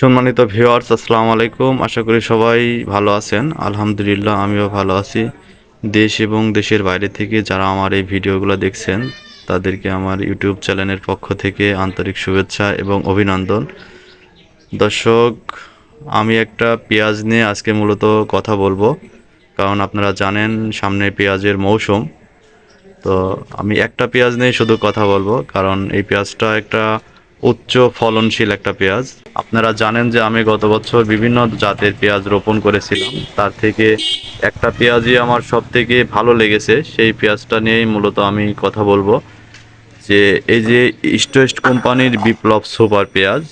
সম্মানিত ভিউয়ার্স, আসসালামু আলাইকুম। আশা করি সবাই ভালো আছেন। আলহামদুলিল্লাহ, আমিও ভালো আছি। দেশ এবং দেশের বাইরে থেকে যারা আমার এই ভিডিওগুলো দেখছেন, তাদেরকে আমার ইউটিউব চ্যানেলের পক্ষ থেকে আন্তরিক শুভেচ্ছা এবং অভিনন্দন। দর্শক, আমি একটা পেঁয়াজ নিয়ে আজকে মূলত কথা বলব। কারণ আপনারা জানেন, সামনে পেঁয়াজের মৌসুম। তো আমি একটা পেঁয়াজ নিয়ে শুধু কথা বলব, কারণ এই পেঁয়াজটা একটা উচ্চ ফলনশীল একটা পেঁয়াজ। আপনারা জানেন যে আমি গত বছর বিভিন্ন জাতের পেঁয়াজ রোপণ করেছিলাম। তার থেকে একটা পেঁয়াজই আমার সব থেকে ভালো লেগেছে। সেই পেঁয়াজটা নিয়েই মূলত আমি কথা বলব যে এই যে ইস্টওয়েস্ট কোম্পানির বিপ্লব সুপার পেঁয়াজ,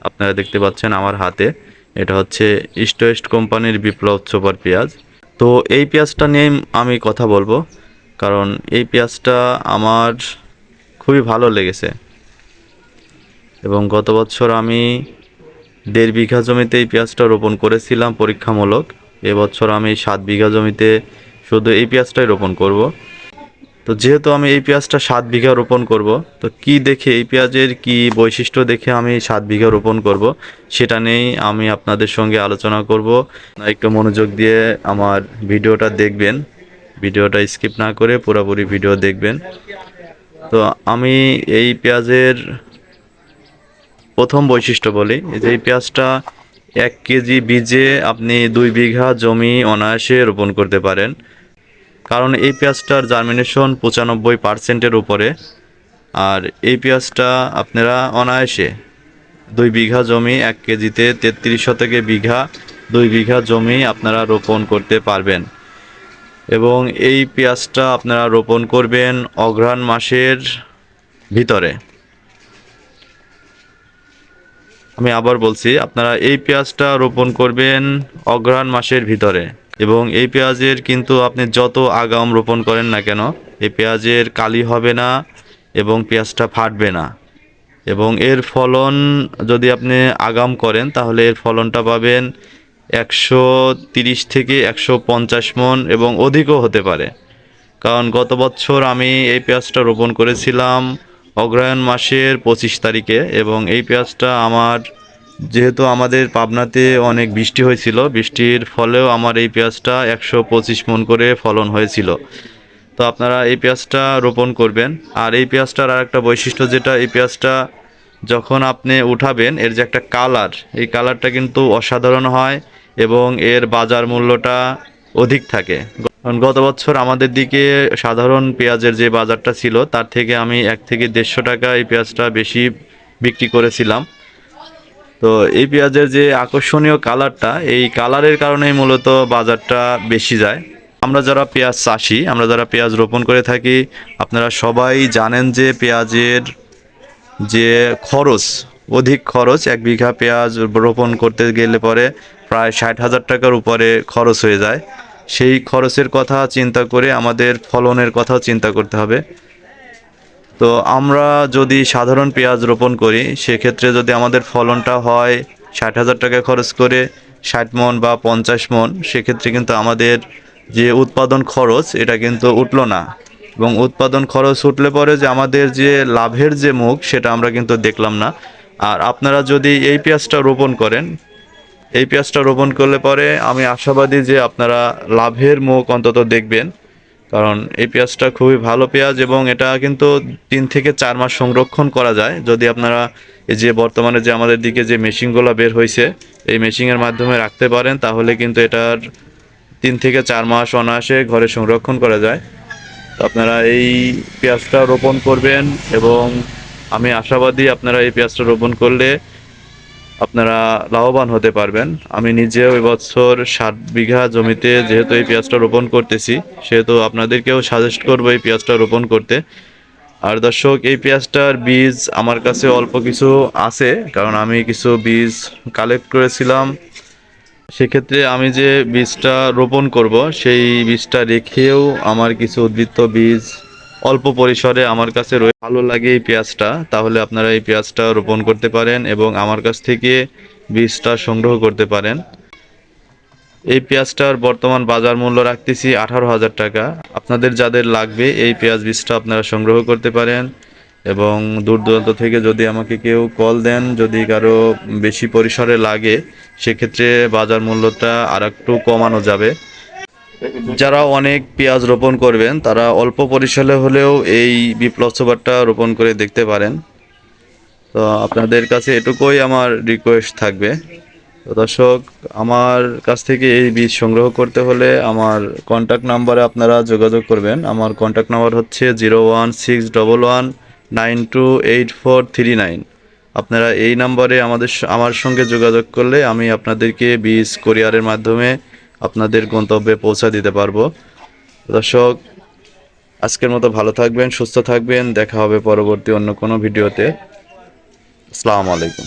আপনারা দেখতে পাচ্ছেন আমার হাতে। এটা হচ্ছে ইস্টওয়েস্ট কোম্পানির বিপ্লব সুপার পেঁয়াজ। তো এই পেঁয়াজটা নিয়েই আমি কথা বলব। কারণ এই পেঁয়াজটা আমার খুবই ভালো লেগেছে। এবং গত বছর আমি দেড় বিঘা জমিতে এই পেঁয়াজটা রোপণ করেছিলাম পরীক্ষামূলক। এবছর আমি সাত বিঘা জমিতে শুধু এই পেঁয়াজটাই রোপণ করব। তো যেহেতু আমি এই পেঁয়াজটা সাত বিঘা রোপণ করব, তো কি দেখে এই পেঁয়াজের কি বৈশিষ্ট্য দেখে আমি সাত বিঘা রোপণ করব, সেটা নিয়েই আমি আপনাদের সঙ্গে আলোচনা করব। একটু মনোযোগ দিয়ে আমার ভিডিওটা দেখবেন। ভিডিওটা স্কিপ না করে পুরোপুরি ভিডিও দেখবেন। তো আমি এই পেঁয়াজের প্রথম বৈশিষ্ট্য বলি, যে এই পেঁয়াজটা এক কেজি বীজে আপনি দুই বিঘা জমি অনায়াসে রোপণ করতে পারেন। কারণ এই পেঁয়াজটার জার্মিনেশন পঁচানব্বই পার্সেন্টের উপরে, আর এই পেঁয়াজটা আপনারা অনায়াসে দুই বিঘা জমি এক কেজিতে তেত্রিশ শতকে বিঘা দুই বিঘা জমি আপনারা রোপণ করতে পারবেন। এবং এই পেঁয়াজটা আপনারা রোপণ করবেন অঘ্রাণ মাসের ভিতরে। আমি আবার বলছি, আপনারা এই পেঁয়াজটা রোপণ করবেন অঘ্রাণ মাসের ভিতরে এবং এই পেঁয়াজের কিন্তু আপনি যত আগাম রোপণ করেন না কেন, এই পেঁয়াজের কালি হবে না এবং পেঁয়াজটা ফাটবে না। এবং এর ফলন যদি আপনি আগাম করেন, তাহলে এর ফলনটা পাবেন একশো তিরিশ থেকে একশো পঞ্চাশ মন এবং অধিকও হতে পারে। কারণ গত বছর আমি এই পেঁয়াজটা রোপণ করেছিলাম অগ্রহায়ণ মাসের পঁচিশ তারিখে এবং এই পেঁয়াজটা আমার, যেহেতু আমাদের পাবনাতে অনেক বৃষ্টি হয়েছিল, বৃষ্টির ফলেও আমার এই পেঁয়াজটা একশো পঁচিশ মন করে ফলন হয়েছিল। তো আপনারা এই পেঁয়াজটা রোপণ করবেন। আর এই পেঁয়াজটার আর একটা বৈশিষ্ট্য যেটা, এই পেঁয়াজটা যখন আপনি উঠাবেন, এর যে একটা কালার, এই কালারটা কিন্তু অসাধারণ হয় এবং এর বাজার মূল্যটা অধিক থাকে। কারণ গত বছর আমাদের দিকে সাধারণ পেঁয়াজের যে বাজারটা ছিল, তার থেকে আমি এক থেকে দেড়শো টাকা এই পেঁয়াজটা বেশি বিক্রি করেছিলাম। তো এই পেঁয়াজের যে আকর্ষণীয় কালারটা, এই কালারের কারণেই মূলত বাজারটা বেশি যায়। আমরা যারা পেঁয়াজ চাষি, আমরা যারা পেঁয়াজ রোপণ করে থাকি, আপনারা সবাই জানেন যে পেঁয়াজের যে খরচ, অধিক খরচ, এক বিঘা পেঁয়াজ রোপণ করতে গেলে পরে প্রায় ষাট হাজার টাকার উপরে খরচ হয়ে যায়। সেই খরচের কথা চিন্তা করে আমাদের ফলনের কথাও চিন্তা করতে হবে। তো আমরা যদি সাধারণ পেঁয়াজ রোপণ করি, সেক্ষেত্রে যদি আমাদের ফলনটা হয় ষাট হাজার টাকা খরচ করে ষাট মন বা পঞ্চাশ মন, সেক্ষেত্রে কিন্তু আমাদের যে উৎপাদন খরচ, এটা কিন্তু উঠল না। এবং উৎপাদন খরচ উঠলে পরে যে আমাদের যে লাভের যে মুখ, সেটা আমরা কিন্তু দেখলাম না। আর আপনারা যদি এই পেঁয়াজটা রোপণ করেন এই পেঁয়াজটা রোপণ করলে পরে আমি আশাবাদী যে আপনারা লাভের মুখ অন্তত দেখবেন। কারণ এই পেঁয়াজটা খুবই ভালো পেঁয়াজ এবং এটা কিন্তু তিন থেকে চার মাস সংরক্ষণ করা যায়। যদি আপনারা এই যে বর্তমানে যে আমাদের দিকে যে মেশিনগুলো বের হয়েছে এই মেশিনের মাধ্যমে রাখতে পারেন, তাহলে কিন্তু এটার তিন থেকে চার মাস অনায়াসে ঘরে সংরক্ষণ করা যায়। তো আপনারা এই পেঁয়াজটা রোপণ করবেন এবং আমি আশাবাদী আপনারা এই পেঁয়াজটা রোপণ করলে আপনারা লাভবান হতে পারবেন। আমি নিজেও এবছর ষাট বিঘা জমিতে যেহেতু এই পেঁয়াজটা রোপণ করতেছি, সেহেতু আপনাদেরকেও সাজেস্ট করব এই পেঁয়াজটা রোপণ করতে। আর দর্শক, এই পেঁয়াজটার বীজ আমার কাছে অল্প কিছু আছে, কারণ আমি কিছু বীজ কালেক্ট করেছিলাম। সেক্ষেত্রে আমি যে বীজটা রোপণ করব, সেই বীজটা রেখেও আমার কিছু উদ্বৃত্ত বীজ অল্প পরিসরে আমার কাছে রয়ে ভালো লাগে এই পেঁয়াজটা। তাহলে আপনারা এই পেঁয়াজটা রোপণ করতে পারেন এবং আমার কাছ থেকে বীজটা সংগ্রহ করতে পারেন। এই পেঁয়াজটার বর্তমান বাজার মূল্য রাখতেছি আঠারো হাজার টাকা। আপনাদের যাদের লাগবে এই পেঁয়াজ বীজটা আপনারা সংগ্রহ করতে পারেন এবং দূর দূরান্ত থেকে যদি আমাকে কেউ কল দেন, যদি কারও বেশি পরিসরে লাগে, সেক্ষেত্রে বাজার মূল্যটা আর একটু কমানো যাবে। যারা অনেক পেঁয়াজ রোপণ করবেন, তারা অল্প পরিসরে হলেও এই বিপ্লব সুপারটা রোপণ করে দেখতে পারেন। তো আপনাদের কাছে এটুকুই আমার রিকোয়েস্ট থাকবে। তো দর্শক, আমার কাছ থেকে এই বীজ সংগ্রহ করতে হলে আমার কন্ট্যাক্ট নাম্বারে আপনারা যোগাযোগ করবেন। আমার কন্ট্যাক্ট নাম্বার হচ্ছে zero one six double one nine two eight four three nine. আপনারা এই নাম্বারে আমাদের আমার সঙ্গে যোগাযোগ করলে আমি আপনাদেরকে বীজ কোরিয়ারের মাধ্যমে আপনাদের গন্তব্যে পৌঁছা দিতে পারব। দর্শক, আজকের মতো ভালো থাকবেন, সুস্থ থাকবেন। দেখা হবে পরবর্তী অন্য কোনো ভিডিওতে। আসসালামু আলাইকুম।